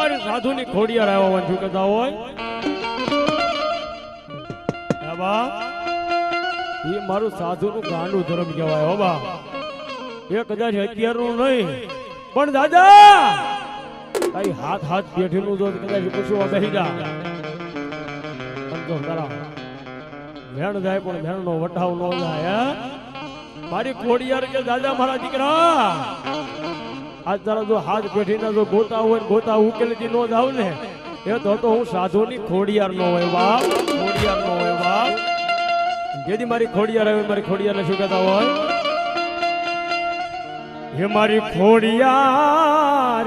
મારી સાધુની ખોડિયાર આવ્યો હોય શું કહેતા હોય? બા? એ મારું સાધુનું ગાંડું ધર્મ કહેવાય, હો બા. એ કદાચ અત્યારનું નહીં, પણ દાદા! તારી હાથ હાથ પેઠીનું તો કદાચ પૂછવા બેસી જા ભેણ જાય પણ ભેણ નો વટાવ નો જાય? મારી ખોડિયાર કે દાદા મારા દીકરા? આજ જો હાથ પેઠીના જો ગોતા હોય ગોતા ઉકેલથી નો જાવ ને, એ તો તો હું સાધુની ખોડિયાર નો હોય બાપ ખોડિયાર નો હોય બાપ જેથી મારી ખોડિયાર આવે, મારી ખોડિયારને શું કહેતા હોય? હે મારી ખોડિયાર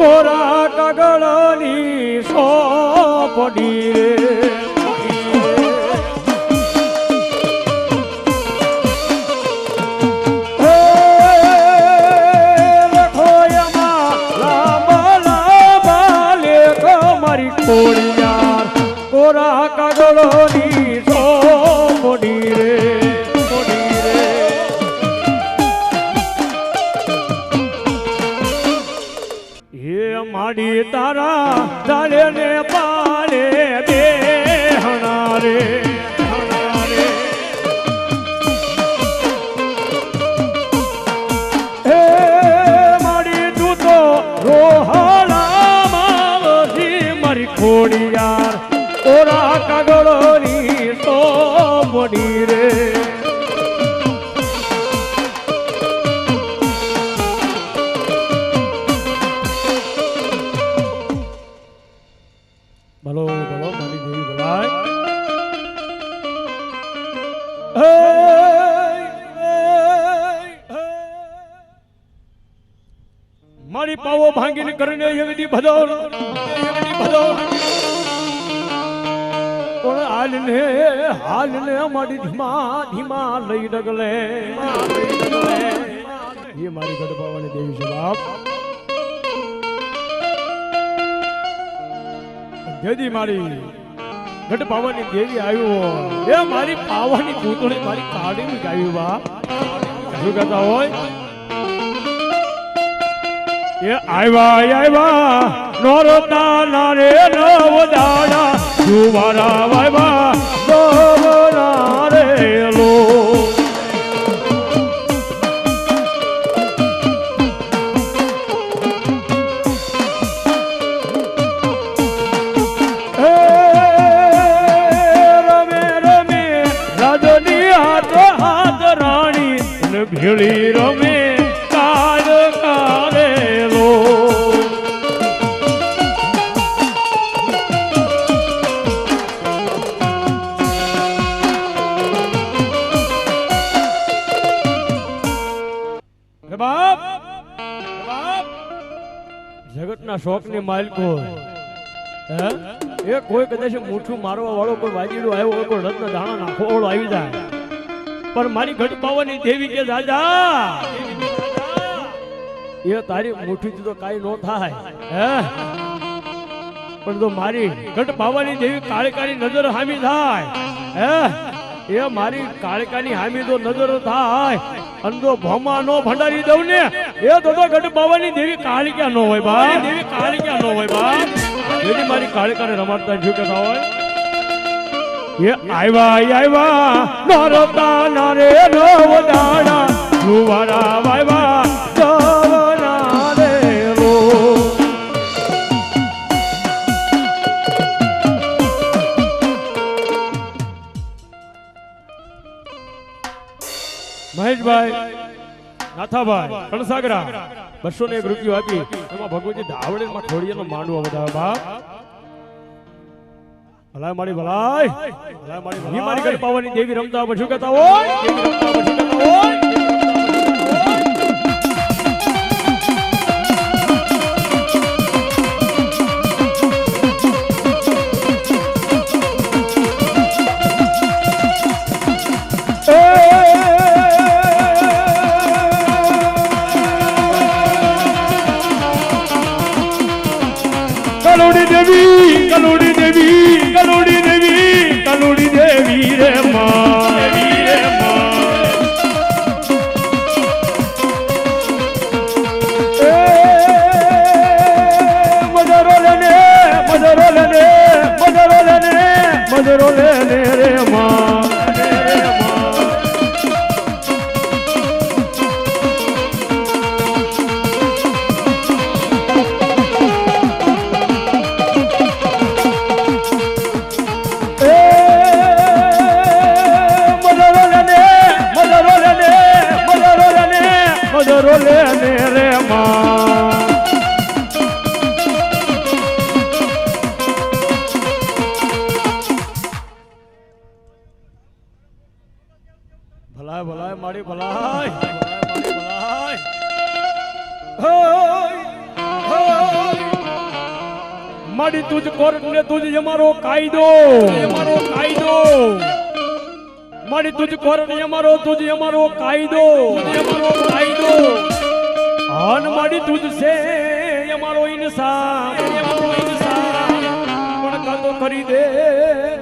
કોરા કાગળની સોપડી રે. તારા ચાલે ને પાલે બે હણારે. પાવો ભાંગીને કરીને એવી ભદો ભદો પણ હાલને હાલને મારી ધીમા ધીમા લઈ ડગલે. એ મારી ગઢપાવાની દેવી છે, બાપ. જેદી મારી ગઢ પાવાની દેવી આવ્યો એ મારી પાવાની પૂતળી મારી કાઢીને ગાયું બાપ. શું કહેતા હોય? એ આવ્યા આવ્યા નોરતા નારે નવ દાડા જુવારા આવ્યા નવ નારે લો. ભેળી બાપ બાપ. જગતના શોખની માલિકો હે? એ કોઈ કદાચ મૂઠું મારવા વાળો કોઈ વાજીડો આવ્યો હોય, કોઈ રત્ન દાણા નાખો વાળો આવી જાય. પણ મારી ઘટ પાવાની દેવી કે દાદા, એ તારી મુઠ્ઠીથી તો કાઈ નો થાય. હે? પણ જો મારી ઘટ પાવાની દેવી કાળી નજર હામી થાય, હે? એ મારી કાળકાની હામી તો નજર થાય અને જો ભમા નો ભંડારી દઉં ને એ તો તો ગઢ બાવાની દેવી કાળિકા નો હોય બા. દેવી કાળિકા નો હોય બા. જેથી મારી કાળકાને રમાડતા શું કહેતા હોય? એ આવ્યા આવ્યા નરતા નરે નવ દાડા જુવારા વાયવા. મહેશભાઈ નાથાભાઈ કણસાગરા બસો ને એક રૂપિયો આપી. એમાં ભગવતી ધાવડે માં ખોડિયાનો માંડવો બધા બાપ. ભલાય મારી ભલાય ભલાય મારી ભલાય મારી ઘર પાવાની દેવી રમતા શું કહેતા હોય? ઝરોલે રે અમારો કાયદો. અમારો કાયદો. મારી તુજ કોર્ટ અમારો તુજ અમારો કાયદો. અમારો કાયદો. હન મારી તુજ છે અમારો ઇન્સાન. અમારો ઇન્સાન. પણ કાતો કરી દે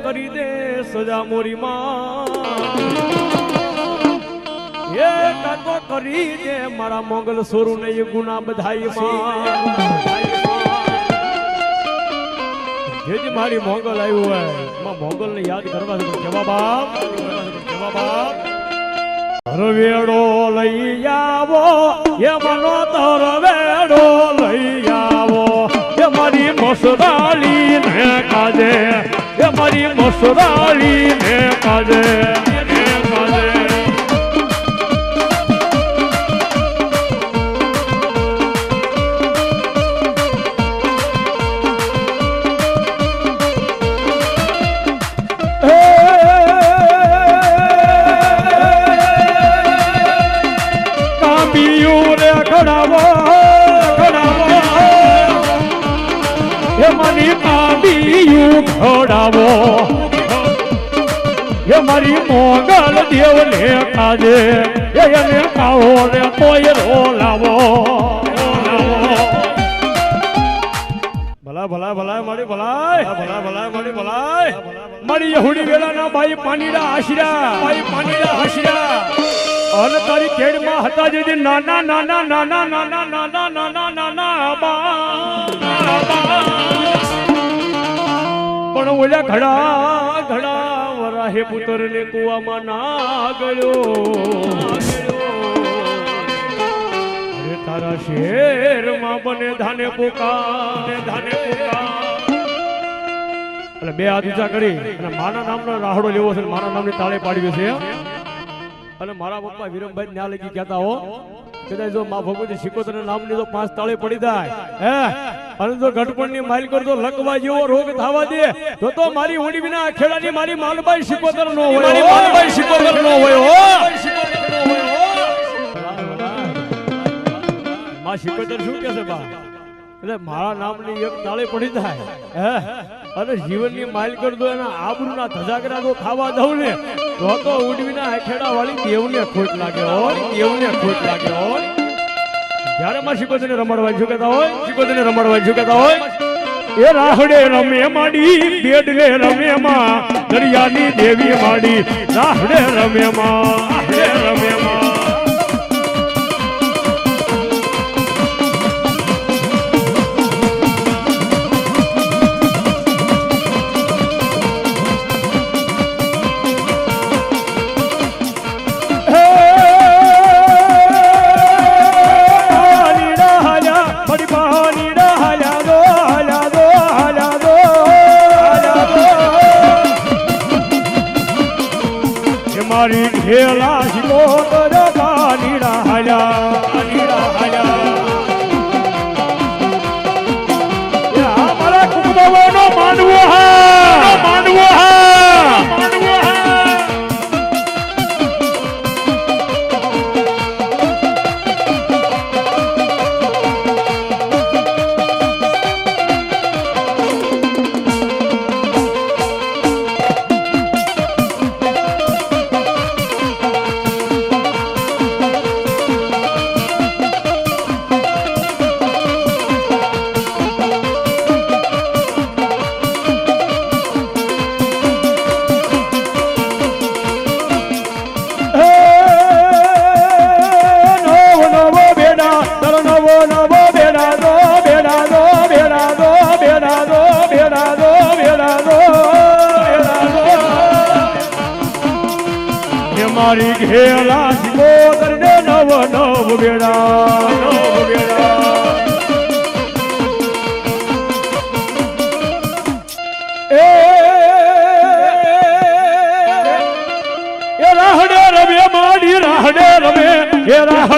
કરી દે સજા મોરી માં. એ કાતો કરી દે મારા મોગલ સોરુ ને ગુના બધાઈ માં જેજી મારી મોગલ આવ્યું હોય? માં મોગલ ને યાદ કરવા છે કેવા બાપ કેવા બાપ હરવેડો લઈ આવો, એ મનો તરવેડો લઈ આવો. એ મારી મસરાળી ને કાજે, એ મારી મસરાળી ઘડાવો ઘડાવો એ મારી કાબીયું ઘડાવો હે મારી મોગલ દેવને કાજે હે એને કાવો રે કોઈ રોલાવો. ભલા ભલા ભલા મારી ભલાય ભલા ભલા મારી ભલાય મારી યહુડી વેલાના ભાઈ પાનીડા આશરા. ભાઈ પાનીડા આશરા. અન તારી કેડમાં હતા જે નાના નાના નાના નાના નાના નાના નાના બા પણ ઓલા ઘડા ઘડા વરાહે પુત્ર ને કુવામાં ના ગયો તારા શેરમાં બને ધાને પુકાર ને ધાને પુકાર એટલે બે હાથ ઊંચા કરી અને માના નામનો રાહડો લેવો છે મારા માના નામની તાળે પાડવી છે અને મારા પપ્પા વિરમભાઈ ન્યા લગી કહેતા હો કદાચ જો મા ભગવતી શિકોતર નામની તો પાંચ તાળે પડી જાય હે? અને જો ઘટપણની માઇલ કરતો લકવા જેવો રોગ થવા દે તો તો મારી ઊંડી વિના ખેડાની મારી માલબાઈ શિકોતર નો હોય મારી માલબાઈ શિકોતર નો હોય હો? માં શિકોતર શું કહે છે બા? એટલે મારા નામની એક તાળી પડી હે? અને જીવનની માઇલ કર દો, એના આબરૂના ધજાગરા તો ખાવા દઉં ને, તો તો ઉડવીના ખેડા વાળી દેવને ખોટ લાગે હોય, દેવને ખોટ લાગે હોય. જ્યારે માં શિકોતરને રમાડવા શું કહેતા હોય શિકોતરને રમાડવા શું હોય, એ રાહડે રમે માડી બેડલે રમે માં, દરિયાની દેવી માડી, રાહડે રમે માં રમે માં. રાહડે રમે માડી રાહડે રમે એ રાહડે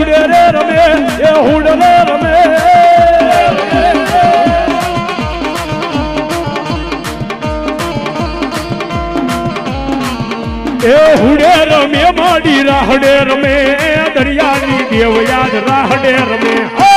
હુડે રમે એ માડી રાહડે રમે દરિયાની દેવ યાદ રાહડે રમે.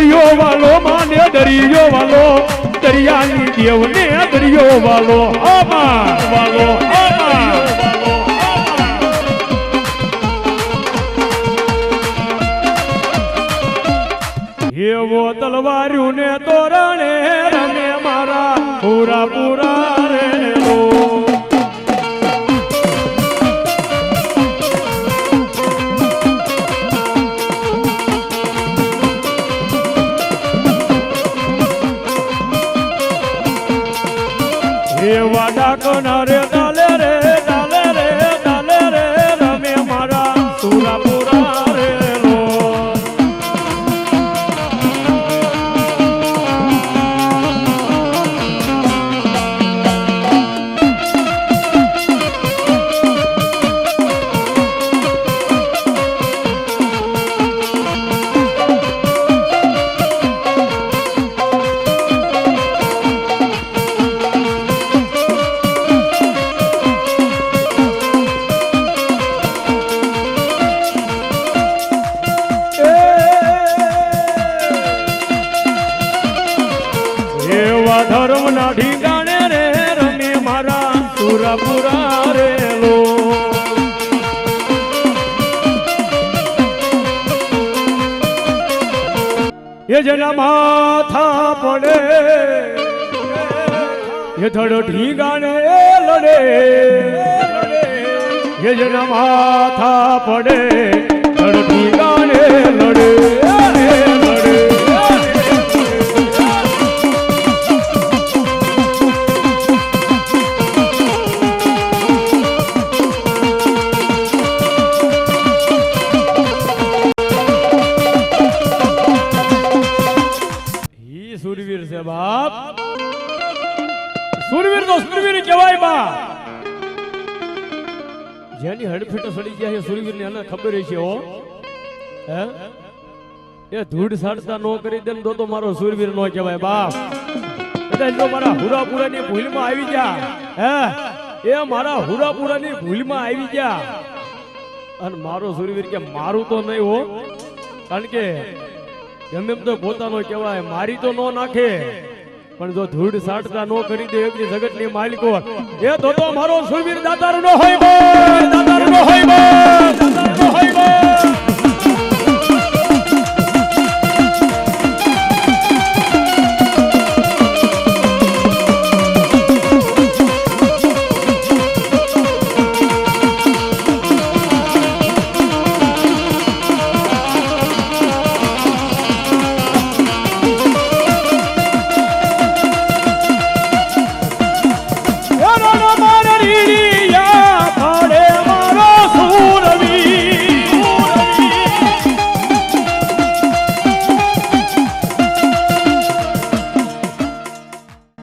દરિયો વાલો માને દરિયો વાલો દરિયાની દેવને દરિયો વાલો આમાં વાલો. એવા ડાકના એ જેના માથા પડે, એ ધડ ઢીગાને લડે, એ જેના માથા પડે, ધડ ઢીંગાણે લડે. તો સુરવીર કહેવાય બાપ જેની હડફેટો સડી ગયા છે સુરવીર ને એને ખબર છે હો. હે? એ ધૂળ સાડતા નો કરી દે તો તો મારો સુરવીર નો કહેવાય, બાપ. કદાચ જો મારા હુરાપુરાની ભૂલમાં આવી જા. હે? એ મારા હુરાપુરાની ભૂલમાં આવી જા. અને મારો સુરવીર કે મારું તો નહીં હો. કારણ કે એમ તો પોતાનો કહેવાય, મારી તો નો નાખે. પણ જો ધૂળ સાટતા નો કરી દે એમની જગતની માલિકો એ તો મારો સુરવીર દાતાર નો હોય દાતાર નો હોય